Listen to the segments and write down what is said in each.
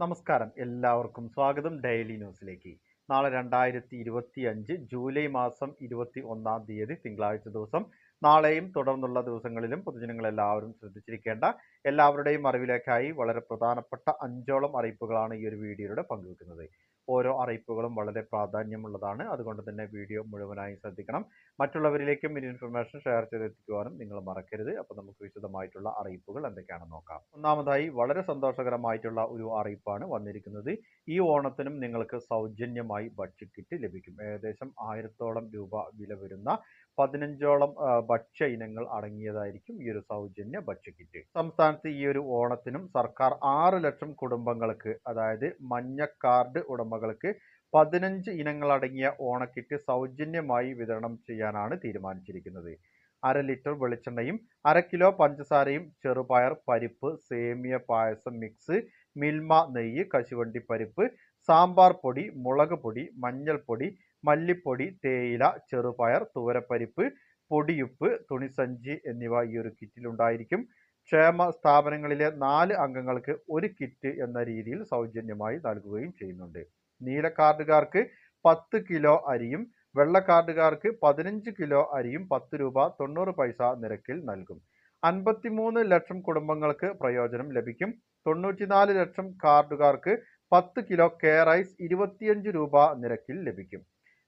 നമസ്കാരം. എല്ലാവർക്കും സ്വാഗതം. ഡെയിലി ന്യൂസിലേക്ക് നാളെ രണ്ടായിരത്തി ഇരുപത്തി അഞ്ച് ജൂലൈ മാസം ഇരുപത്തി ഒന്നാം തീയതി തിങ്കളാഴ്ച ദിവസം. നാളെയും തുടർന്നുള്ള ദിവസങ്ങളിലും പൊതുജനങ്ങൾ എല്ലാവരും ശ്രദ്ധിച്ചിരിക്കേണ്ട എല്ലാവരുടെയും അറിവിലേക്കായി വളരെ പ്രധാനപ്പെട്ട അഞ്ചോളം അറിയിപ്പുകളാണ് ഈ ഒരു വീഡിയോയുടെ പങ്കുവെക്കുന്നത്. ഓരോ അറിയിപ്പുകളും വളരെ പ്രാധാന്യമുള്ളതാണ്. അതുകൊണ്ട് തന്നെ വീഡിയോ മുഴുവനായി ശ്രദ്ധിക്കണം. മറ്റുള്ളവരിലേക്കും ഈ ഇൻഫർമേഷൻ ഷെയർ ചെയ്തെത്തിക്കുവാനും നിങ്ങൾ മറക്കരുത്. അപ്പോൾ നമുക്ക് വിശദമായിട്ടുള്ള അറിയിപ്പുകൾ എന്തൊക്കെയാണെന്ന് നോക്കാം. ഒന്നാമതായി വളരെ സന്തോഷകരമായിട്ടുള്ള ഒരു അറിയിപ്പാണ് വന്നിരിക്കുന്നത്. ഈ ഓണത്തിനും നിങ്ങൾക്ക് സൗജന്യമായി ബഡ്ജറ്റ് കിറ്റ് ലഭിക്കും. ഏകദേശം ആയിരത്തോളം രൂപ വില വരുന്ന പതിനഞ്ചോളം ഭക്ഷ്യ ഇനങ്ങൾ അടങ്ങിയതായിരിക്കും ഈ ഒരു സൗജന്യ ഭക്ഷ്യ കിറ്റ്. സംസ്ഥാനത്ത് ഈ ഒരു ഓണത്തിനും സർക്കാർ ആറ് ലക്ഷം കുടുംബങ്ങൾക്ക് അതായത് മഞ്ഞ കാർഡ് ഉടമകൾക്ക് പതിനഞ്ച് ഇനങ്ങൾ അടങ്ങിയ ഓണക്കിറ്റ് സൗജന്യമായി വിതരണം ചെയ്യാനാണ് തീരുമാനിച്ചിരിക്കുന്നത്. അര ലിറ്റർ വെളിച്ചെണ്ണയും അര കിലോ പഞ്ചസാരയും ചെറുപയർ പരിപ്പ് സേമിയ പായസം മിക്സ് മിൽമ നെയ്യ് കശുവണ്ടി പരിപ്പ് സാമ്പാർ പൊടി മുളക് പൊടി മഞ്ഞൾപ്പൊടി മല്ലിപ്പൊടി തേയില ചെറുപയർ തുവരപ്പരിപ്പ് പൊടിയുപ്പ് തുണിസഞ്ചി എന്നിവ ഈ ഒരു കിറ്റിൽ ഉണ്ടായിരിക്കും. ക്ഷേമ സ്ഥാപനങ്ങളിലെ നാല് അംഗങ്ങൾക്ക് ഒരു കിറ്റ് എന്ന രീതിയിൽ സൗജന്യമായി നൽകുകയും ചെയ്യുന്നുണ്ട്. നീല കാർഡുകാർക്ക് പത്ത് കിലോ അരിയും വെള്ള കാർഡുകാർക്ക് പതിനഞ്ച് കിലോ അരിയും പത്ത് രൂപ തൊണ്ണൂറ് പൈസ നിരക്കിൽ നൽകും. അൻപത്തിമൂന്ന് ലക്ഷം കുടുംബങ്ങൾക്ക് പ്രയോജനം ലഭിക്കും. തൊണ്ണൂറ്റിനാല് ലക്ഷം കാർഡുകാർക്ക് പത്ത് കിലോ കെയർ റൈസ് ഇരുപത്തിയഞ്ച് രൂപ നിരക്കിൽ ലഭിക്കും.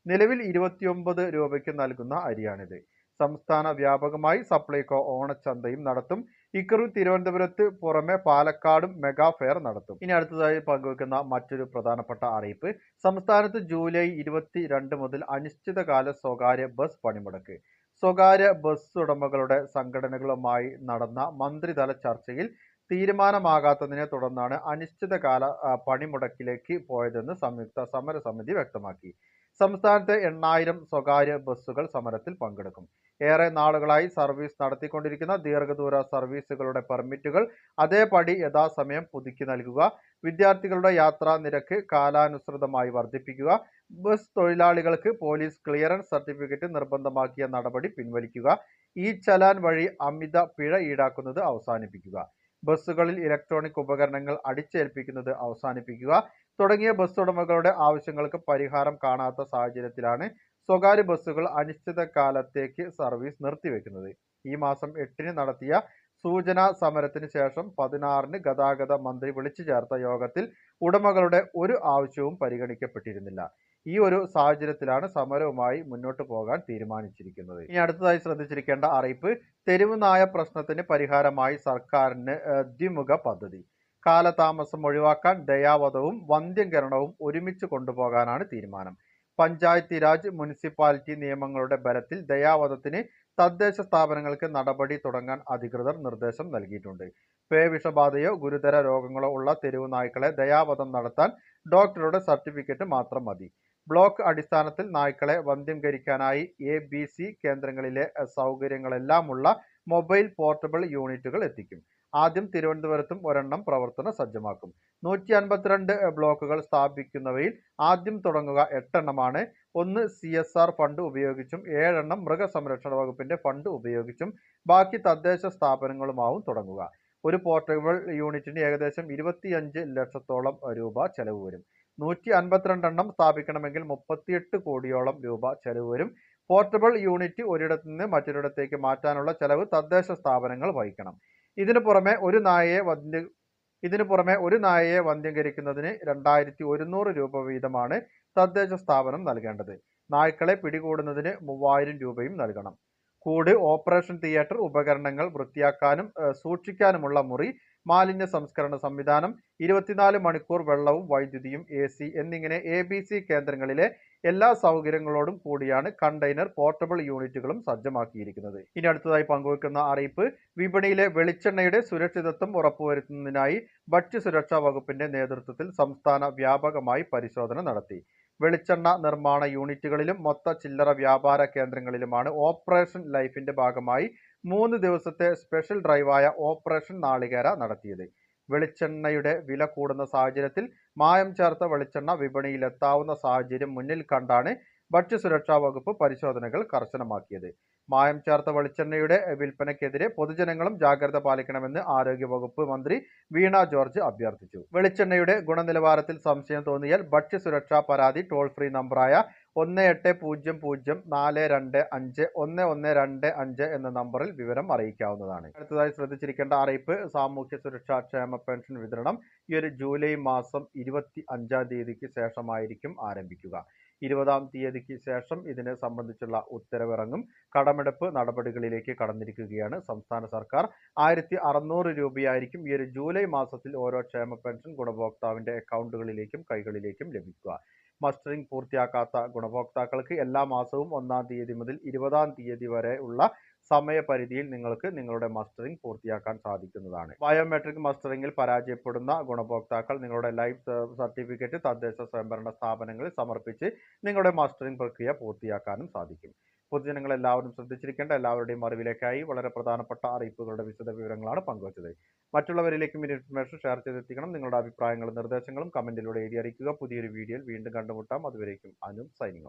നിലവിൽ ഇരുപത്തിയൊമ്പത് രൂപയ്ക്ക് നൽകുന്ന അരിയാണിത്. സംസ്ഥാന വ്യാപകമായി സപ്ലൈകോ ഓണച്ചന്തയും നടത്തും. ഇക്കുറി തിരുവനന്തപുരത്ത് പുറമെ പാലക്കാടും മെഗാ ഫെയർ നടത്തും. ഇനി അടുത്തതായി പങ്കുവെക്കുന്ന മറ്റൊരു പ്രധാനപ്പെട്ട അറിയിപ്പ്. സംസ്ഥാനത്ത് ജൂലൈ ഇരുപത്തി രണ്ട് മുതൽ അനിശ്ചിതകാല സ്വകാര്യ ബസ് പണിമുടക്ക്. സ്വകാര്യ ബസ് ഉടമകളുടെ സംഘടനകളുമായി നടന്ന മന്ത്രിതല ചർച്ചയിൽ തീരുമാനമാകാത്തതിനെ തുടർന്നാണ് അനിശ്ചിതകാല പണിമുടക്കിലേക്ക് പോയതെന്ന് സംയുക്ത സമരസമിതി വ്യക്തമാക്കി. സംസ്ഥാനത്തെ എണ്ണായിരം സ്വകാര്യ ബസ്സുകൾ സമരത്തിൽ പങ്കെടുക്കും. ഏറെ നാളുകളായി സർവീസ് നടത്തിക്കൊണ്ടിരിക്കുന്ന ദീർഘദൂര സർവീസുകളുടെ പെർമിറ്റുകൾ അതേപടി യഥാസമയം പുതുക്കി നൽകുക വിദ്യാർത്ഥികളുടെ യാത്രാ നിരക്ക് കാലാനുസൃതമായി വർദ്ധിപ്പിക്കുക ബസ് തൊഴിലാളികൾക്ക് പോലീസ് ക്ലിയറൻസ് സർട്ടിഫിക്കറ്റ് നിർബന്ധമാക്കിയ നടപടി പിൻവലിക്കുക ഈ ചലാൻ വഴി അമിത പിഴ ഈടാക്കുന്നത് അവസാനിപ്പിക്കുക. ബസ്സുകളിൽ ഇലക്ട്രോണിക് ഉപകരണങ്ങൾ അടിച്ചേൽപ്പിക്കുന്നത് അവസാനിപ്പിക്കുക. തുടങ്ങിയ ബസ് ഉടമകളുടെ ആവശ്യങ്ങൾക്ക് പരിഹാരം കാണാത്ത സാഹചര്യത്തിലാണ് സ്വകാര്യ ബസ്സുകൾ അനിശ്ചിതകാലത്തേക്ക് സർവീസ് നിർത്തിവെക്കുന്നത്. ഈ മാസം എട്ടിന് നടത്തിയ സൂചനാ സമരത്തിന് ശേഷം പതിനാറിന് ഗതാഗത മന്ത്രി വിളിച്ചു ചേർത്ത യോഗത്തിൽ ഉടമകളുടെ ഒരു ആവശ്യവും പരിഗണിക്കപ്പെട്ടിരുന്നില്ല. ഈ ഒരു സാഹചര്യത്തിലാണ് സമരവുമായി മുന്നോട്ട് പോകാൻ തീരുമാനിച്ചിരിക്കുന്നത്. ഇനി അടുത്തതായി ശ്രദ്ധിച്ചിരിക്കേണ്ട അറിയിപ്പ് തെരുവ് നായ പ്രശ്നത്തിന് പരിഹാരമായി സർക്കാരിന് ദ്വിമുഖ പദ്ധതി. കാലതാമസം ഒഴിവാക്കാൻ ദയാവധവും വന്ധ്യംകരണവും ഒരുമിച്ച് കൊണ്ടുപോകാനാണ് തീരുമാനം. പഞ്ചായത്തി രാജ് മുനിസിപ്പാലിറ്റി നിയമങ്ങളുടെ ബലത്തിൽ ദയാവധത്തിന് തദ്ദേശ സ്ഥാപനങ്ങൾക്ക് നടപടി തുടങ്ങാൻ അധികൃതർ നിർദ്ദേശം നൽകിയിട്ടുണ്ട്. പേവിഷബാധയോ ഗുരുതര രോഗങ്ങളോ ഉള്ള തെരുവ് നായ്ക്കളെ ദയാവധം നടത്താൻ ഡോക്ടറുടെ സർട്ടിഫിക്കറ്റ് മാത്രം മതി. ബ്ലോക്ക് അടിസ്ഥാനത്തിൽ നായ്ക്കളെ വന്ധ്യംകരിക്കാനായി എ ബി സി കേന്ദ്രങ്ങളിലെ സൗകര്യങ്ങളെല്ലാമുള്ള മൊബൈൽ പോർട്ടബിൾ യൂണിറ്റുകൾ എത്തിക്കും. ആദ്യം തിരുവനന്തപുരത്തും ഒരെണ്ണം പ്രവർത്തന സജ്ജമാക്കും. നൂറ്റി അൻപത്തിരണ്ട് ബ്ലോക്കുകൾ സ്ഥാപിക്കുന്നവയിൽ ആദ്യം തുടങ്ങുക എട്ടെണ്ണമാണ്. ഒന്ന് സി എസ് ആർ ഫണ്ട് ഉപയോഗിച്ചും ഏഴെണ്ണം മൃഗസംരക്ഷണ വകുപ്പിന്റെ ഫണ്ട് ഉപയോഗിച്ചും ബാക്കി തദ്ദേശ സ്ഥാപനങ്ങളുമാവും തുടങ്ങുക. ഒരു പോർട്ടബിൾ യൂണിറ്റിന് ഏകദേശം ഇരുപത്തിയഞ്ച് ലക്ഷത്തോളം രൂപ ചെലവ് വരും. നൂറ്റി അൻപത്തിരണ്ടെണ്ണം സ്ഥാപിക്കണമെങ്കിൽ മുപ്പത്തിയെട്ട് കോടിയോളം രൂപ ചെലവ് വരും. പോർട്ടബിൾ യൂണിറ്റ് ഒരിടത്തു നിന്ന് മറ്റൊരിടത്തേക്ക് മാറ്റാനുള്ള ചെലവ് തദ്ദേശ സ്ഥാപനങ്ങൾ വഹിക്കണം. ഇതിനു പുറമെ ഒരു നായയെ വന്ധ്യ ഇതിനു പുറമെ ഒരു നായയെ വന്ധ്യംകരിക്കുന്നതിന് രണ്ടായിരത്തി ഒരുന്നൂറ് രൂപ വീതമാണ് തദ്ദേശ സ്ഥാപനം നൽകേണ്ടത്. നായ്ക്കളെ പിടികൂടുന്നതിന് മൂവായിരം രൂപയും നൽകണം. കൂട് ഓപ്പറേഷൻ തിയേറ്റർ ഉപകരണങ്ങൾ വൃത്തിയാക്കാനും സൂക്ഷിക്കാനുമുള്ള മുറി മാലിന്യ സംസ്കരണ സംവിധാനം ഇരുപത്തിനാല് മണിക്കൂർ വെള്ളവും വൈദ്യുതിയും എ സി എന്നിങ്ങനെ എ ബി സി കേന്ദ്രങ്ങളിലെ എല്ലാ സൗകര്യങ്ങളോടും കൂടിയാണ് കണ്ടെയ്നർ പോർട്ടബിൾ യൂണിറ്റുകളും സജ്ജമാക്കിയിരിക്കുന്നത്. ഇനി അടുത്തതായി പങ്കുവെക്കുന്ന അറിയിപ്പ് വിപണിയിലെ വെളിച്ചെണ്ണയുടെ സുരക്ഷിതത്വം ഉറപ്പുവരുത്തുന്നതിനായി ഭക്ഷ്യസുരക്ഷാ വകുപ്പിന്റെ നേതൃത്വത്തിൽ സംസ്ഥാന വ്യാപകമായി പരിശോധന നടത്തി. വെളിച്ചെണ്ണ നിർമ്മാണ യൂണിറ്റുകളിലും മൊത്ത ചില്ലറ വ്യാപാര കേന്ദ്രങ്ങളിലുമാണ് ഓപ്പറേഷൻ ലൈഫിന്റെ ഭാഗമായി മൂന്ന് ദിവസത്തെ സ്പെഷ്യൽ ഡ്രൈവായ ഓപ്പറേഷൻ നാളികേര നടത്തിയത്. വെളിച്ചെണ്ണയുടെ വില കൂടുന്ന സാഹചര്യത്തിൽ മായം ചേർത്ത വെളിച്ചെണ്ണ വിപണിയിലെത്താവുന്ന സാഹചര്യം മുന്നിൽ കണ്ടാണ് ഭക്ഷ്യസുരക്ഷാ വകുപ്പ് പരിശോധനകൾ കർശനമാക്കിയത്. മായം ചേർത്ത വെളിച്ചെണ്ണയുടെ വിൽപ്പനയ്ക്കെതിരെ പൊതുജനങ്ങളും ജാഗ്രത പാലിക്കണമെന്ന് ആരോഗ്യവകുപ്പ് മന്ത്രി വീണ ജോർജ് അഭ്യർത്ഥിച്ചു. വെളിച്ചെണ്ണയുടെ ഗുണനിലവാരത്തിൽ സംശയം തോന്നിയാൽ ഭക്ഷ്യസുരക്ഷാ പരാതി ടോൾ ഫ്രീ നമ്പറായ ഒന്ന് എട്ട് പൂജ്യം പൂജ്യം നാല് രണ്ട് അഞ്ച് ഒന്ന് ഒന്ന് രണ്ട് അഞ്ച് എന്ന നമ്പറിൽ വിവരം അറിയിക്കാവുന്നതാണ്. അടുത്തതായി ശ്രദ്ധിച്ചിരിക്കേണ്ട അറിയിപ്പ് സാമൂഹ്യ സുരക്ഷാ ക്ഷേമ പെൻഷൻ വിതരണം ഈ ഒരു ജൂലൈ മാസം ഇരുപത്തി അഞ്ചാം തീയതിക്ക് ശേഷമായിരിക്കും ആരംഭിക്കുക. ഇരുപതാം തീയതിക്ക് ശേഷം ഇതിനെ സംബന്ധിച്ചുള്ള ഉത്തരവിറങ്ങും. കടമെടുപ്പ് നടപടികളിലേക്ക് കടന്നിരിക്കുകയാണ് സംസ്ഥാന സർക്കാർ. ആയിരത്തി അറുന്നൂറ് രൂപയായിരിക്കും ഈ ഒരു ജൂലൈ മാസത്തിൽ ഓരോ ക്ഷേമ പെൻഷൻ ഗുണഭോക്താവിന്റെ അക്കൗണ്ടുകളിലേക്കും കൈകളിലേക്കും ലഭിക്കുക. മസ്റ്ററിംഗ് പൂർത്തിയാക്കാത്ത ഗുണഭോക്താക്കൾക്ക് എല്ലാ മാസവും ഒന്നാം തീയതി മുതൽ ഇരുപതാം തീയതി വരെ ഉള്ള സമയപരിധിയിൽ നിങ്ങൾക്ക് നിങ്ങളുടെ മസ്റ്ററിംഗ് പൂർത്തിയാക്കാൻ സാധിക്കുന്നതാണ്. ബയോമെട്രിക് മസ്റ്ററിംഗിൽ പരാജയപ്പെടുന്ന ഗുണഭോക്താക്കൾ നിങ്ങളുടെ ലൈഫ് സർട്ടിഫിക്കറ്റ് തദ്ദേശ സ്വയംഭരണ സ്ഥാപനങ്ങളിൽ സമർപ്പിച്ച് നിങ്ങളുടെ മസ്റ്ററിംഗ് പ്രക്രിയ പൂർത്തിയാക്കാനും സാധിക്കും. പൊതുജനങ്ങൾ എല്ലാവരും ശ്രദ്ധിച്ചിരിക്കേണ്ട എല്ലാവരുടെയും അറിവിലേക്കായി വളരെ പ്രധാനപ്പെട്ട അറിയിപ്പുകളുടെ വിശദ വിവരങ്ങളാണ് പങ്കുവച്ചത്. മറ്റുള്ളവരിലേക്കും ഈ ഇൻഫർമേഷൻ ഷെയർ ചെയ്തെത്തിക്കണം. നിങ്ങളുടെ അഭിപ്രായങ്ങളും നിർദ്ദേശങ്ങളും കമന്റിലൂടെ എഴുതി അറിയിക്കുക. പുതിയൊരു വീഡിയോയിൽ വീണ്ടും കണ്ടുമുട്ടാം. അതുവരേക്കും അനു സൈനിങ്